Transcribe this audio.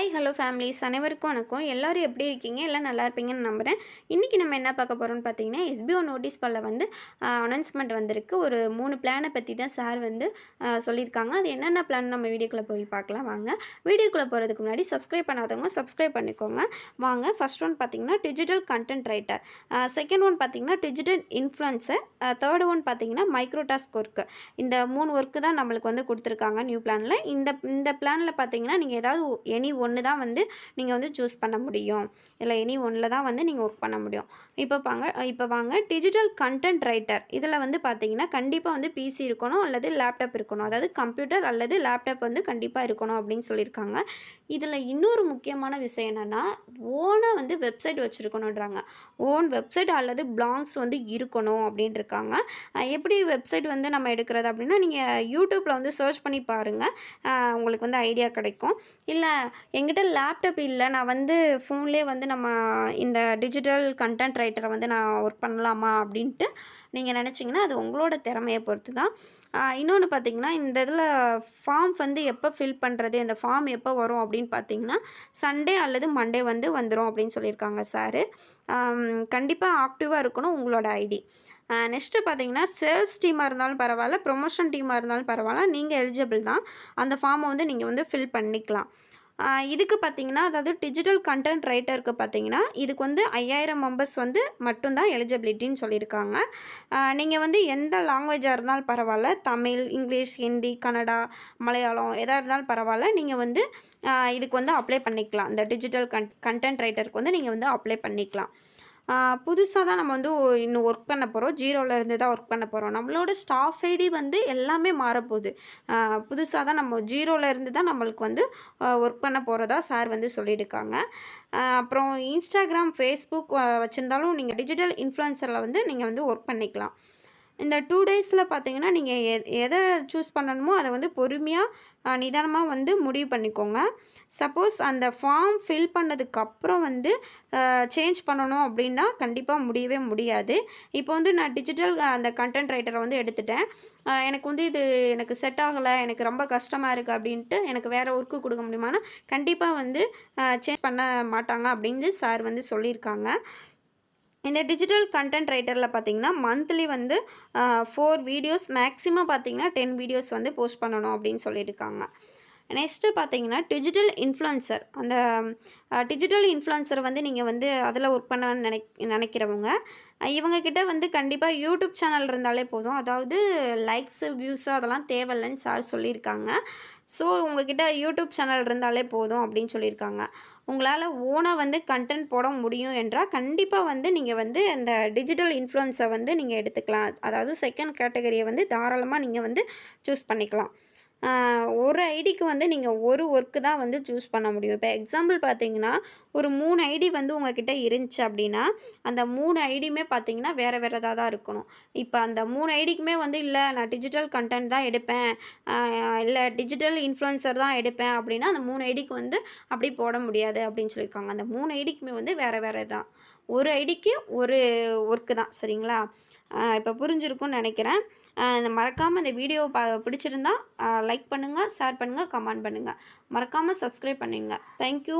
Hello families அனைவருக்கும் வணக்கம். எல்லோரும் எப்படி இருக்கீங்க? எல்லாம் நல்லா இருப்பீங்கன்னு நம்புகிறேன் இன்றைக்கி நம்ம என்ன பார்க்க போகிறோம்னு பார்த்தீங்கன்னா எஸ்பிஓ நோட்டீஸ் பல்ல வந்து அனௌன்ஸ்மெண்ட் வந்திருக்கு. ஒரு மூணு பிளானை பற்றி தான் சார் வந்து சொல்லியிருக்காங்க. அது என்னென்ன பிளான் நம்ம வீடியோக்குள்ளே போய் பார்க்கலாம். வாங்க. வீடியோக்குள்ளே போகிறதுக்கு முன்னாடி சப்ஸ்கிரைப் பண்ணாதவங்க சப்ஸ்கிரைப் பண்ணிக்கோங்க. வாங்க. ஃபர்ஸ்ட் ஒன் பார்த்தீங்கன்னா digital content writer second one பார்த்தீங்கன்னா டிஜிட்டல் இன்ஃப்ளூன்சர் தேர்ட் ஒன் பார்த்தீங்கன்னா மைக்ரோடாஸ்க் ஒர்க்கு இந்த மூணு ஒர்க்கு தான் நம்மளுக்கு வந்து கொடுத்துருக்காங்க நியூ பிளானில் இந்த இந்த பிளானில் பார்த்தீங்கன்னா நீங்கள் ஏதாவது எனி ஒன் ஒன்று தான் வந்து நீங்கள் வந்து சூஸ் பண்ண முடியும். இல்லை எனி ஒன்றில் தான் வந்து நீங்கள் ஒர்க் பண்ண முடியும். இப்போ பாங்க இப்போ வாங்க டிஜிட்டல் கண்டென்ட் ரைட்டர் இதில் வந்து பார்த்தீங்கன்னா கண்டிப்பாக வந்து பிசி இருக்கணும் அல்லது லேப்டாப் இருக்கணும். அதாவது கம்ப்யூட்டர் அல்லது லேப்டாப் வந்து கண்டிப்பாக இருக்கணும் அப்படின்னு சொல்லியிருக்காங்க. இதில் இன்னொரு முக்கியமான விஷயம் என்னென்னா ஓனாக வந்து வெப்சைட் வச்சுருக்கணுன்றாங்க. ஓன் வெப்சைட் அல்லது பிளாங்ஸ் வந்து இருக்கணும் அப்படின்னு இருக்காங்க எப்படி வெப்சைட் வந்து நம்ம எடுக்கிறது அப்படின்னா நீங்கள் யூடியூப்பில் வந்து சர்ச் பண்ணி பாருங்கள் உங்களுக்கு வந்து ஐடியா கிடைக்கும். இல்லை எங்கிட்ட லேப்டாப் இல்லை. நான் வந்து ஃபோன்லேயே வந்து நம்ம இந்த டிஜிட்டல் கண்டென்ட் ரைட்டரை வந்து நான் ஒர்க் பண்ணலாமா அப்படின்ட்டு நீங்கள் நினச்சிங்கன்னா அது உங்களோட திறமையை பொறுத்து தான் இன்னொன்று பார்த்தீங்கன்னா இந்த இதில் ஃபார்ம் வந்து எப்போ ஃபில் பண்ணுறது இந்த ஃபார்ம் எப்போ வரும் அப்படின்னு பார்த்தீங்கன்னா சண்டே அல்லது மண்டே வந்து வந்துடும் அப்படின்னு சொல்லியிருக்காங்க சாரு கண்டிப்பாக ஆக்டிவாக இருக்கணும் உங்களோட ஐடி நெக்ஸ்ட்டு பார்த்தீங்கன்னா சேல்ஸ் டீமாக இருந்தாலும் பரவாயில்ல ப்ரொமோஷன் டீமாக இருந்தாலும் பரவாயில்ல நீங்கள் எலிஜிபிள் தான். அந்த ஃபார்மை வந்து நீங்கள் வந்து ஃபில் பண்ணிக்கலாம். இதுக்கு பார்த்தீங்கன்னா அதாவது டிஜிட்டல் கண்டென்ட் ரைட்டருக்கு பார்த்தீங்கன்னா இதுக்கு வந்து ஐயாயிரம் மெம்பர்ஸ் வந்து மட்டும்தான் எலிஜிபிலிட்டின்னு சொல்லியிருக்காங்க. நீங்கள் வந்து எந்த லாங்குவேஜாக இருந்தாலும் பரவாயில்ல. தமிழ் இங்கிலீஷ் ஹிந்தி கன்னடா மலையாளம் எதாக இருந்தாலும் பரவாயில்ல. நீங்கள் வந்து இதுக்கு வந்து அப்ளை பண்ணிக்கலாம். இந்த டிஜிட்டல் கன் கண்டென்ட் ரைட்டருக்கு வந்து நீங்கள் வந்து அப்ளை பண்ணிக்கலாம். புதுசாக தான் நம்ம வந்து இன்னும் ஒர்க் பண்ண போகிறோம் ஜீரோவிலேருந்து தான் ஒர்க் பண்ண போகிறோம் நம்மளோட ஸ்டாஃப் ஐடி வந்து எல்லாமே மாறப்போகுது. புதுசாக தான் நம்ம ஜீரோவிலேருந்து தான் நம்மளுக்கு வந்து ஒர்க் பண்ண போகிறதா சார் வந்து சொல்லியிருக்காங்க. அப்புறம் இன்ஸ்டாகிராம் ஃபேஸ்புக் வச்சுருந்தாலும் நீங்கள் டிஜிட்டல் இன்ஃப்ளூயன்சரில் வந்து நீங்கள் வந்து ஒர்க் பண்ணிக்கலாம். இந்த டூ டேஸில் பார்த்தீங்கன்னா நீங்கள் எ எதை சூஸ் பண்ணணுமோ அதை வந்து பொறுமையாக நிதானமாக வந்து முடிவு பண்ணிக்கோங்க. சப்போஸ் அந்த ஃபார்ம் ஃபில் பண்ணதுக்கப்புறம் வந்து சேஞ்ச் பண்ணணும் அப்படின்னா கண்டிப்பாக முடியவே முடியாது. இப்போ வந்து நான் டிஜிட்டல் அந்த கண்டென்ட் ரைட்டரை வந்து எடுத்துட்டேன். எனக்கு வந்து இது எனக்கு செட் ஆகலை எனக்கு ரொம்ப கஷ்டமாக இருக்குது அப்படின்ட்டு எனக்கு வேறு ஒர்க்கு கொடுக்க முடியுமானா கண்டிப்பாக வந்து சேஞ்ச் பண்ண மாட்டாங்க அப்படின்னு சார் வந்து சொல்லியிருக்காங்க. இந்த டிஜிட்டல் கண்டென்ட் ரைட்டரில் பார்த்தீங்கன்னா மந்த்லி வந்து ஃபோர் வீடியோஸ் மேக்ஸிமம் பார்த்தீங்கன்னா டென் வீடியோஸ் வந்து போஸ்ட் பண்ணணும் அப்படின்னு சொல்லியிருக்காங்க. நெக்ஸ்ட்டு பார்த்தீங்கன்னா டிஜிட்டல் இன்ஃப்ளூன்சர் அந்த டிஜிட்டல் இன்ஃப்ளூன்சர் வந்து நீங்கள் வந்து அதில் ஒர்க் பண்ண நினை நினைக்கிறவங்க இவங்கக்கிட்ட வந்து கண்டிப்பாக யூடியூப் சேனல் இருந்தாலே போதும். அதாவது லைக்ஸு வியூஸு அதெல்லாம் தேவையில்லைன்னு சார் சொல்லியிருக்காங்க. ஸோ உங்ககிட்ட யூடியூப் சேனல் இருந்தாலே போதும் அப்படின்னு சொல்லியிருக்காங்க. உங்களால் ஓனாக வந்து கண்டென்ட் போட முடியும் என்றால் கண்டிப்பாக வந்து நீங்கள் வந்து அந்த டிஜிட்டல் இன்ஃப்ளூயன்ஸை வந்து நீங்கள் எடுத்துக்கலாம். அதாவது செகண்ட் கேட்டகரியை வந்து தாராளமாக நீங்கள் வந்து சூஸ் பண்ணிக்கலாம். ஒரு ஐடிக்கு வந்து நீங்கள் ஒரு ஒர்க்கு தான் வந்து சூஸ் பண்ண முடியும். இப்போ எக்ஸாம்பிள் பார்த்தீங்கன்னா ஒரு மூணு ஐடி வந்து உங்ககிட்ட இருந்துச்சு அப்படின்னா அந்த மூணு ஐடியுமே பார்த்தீங்கன்னா வேறு வேறதாக தான் இருக்கணும். இப்போ அந்த மூணு ஐடிக்குமே வந்து இல்லை நான் டிஜிட்டல் கண்டென்ட் தான் எடுப்பேன் இல்லை டிஜிட்டல் இன்ஃப்ளூயன்சர் தான் எடுப்பேன் அப்படின்னா அந்த மூணு ஐடிக்கு வந்து அப்படி போட முடியாது அப்படின்னு சொல்லியிருக்காங்க. அந்த மூணு ஐடிக்குமே வந்து வேறு வேறு தான் ஒரு ஐடிக்கு ஒரு ஒர்க்கு தான் சரிங்களா? இப்போ புரிஞ்சிருக்கும்னு நினைக்கிறேன். இந்த மறக்காமல் இந்த வீடியோ பா பிடிச்சிருந்தா லைக் பண்ணுங்கள் ஷேர் பண்ணுங்கள் கமெண்ட் பண்ணுங்கள் மறக்காமல் சப்ஸ்கிரைப் பண்ணுங்கள் தேங்க்யூ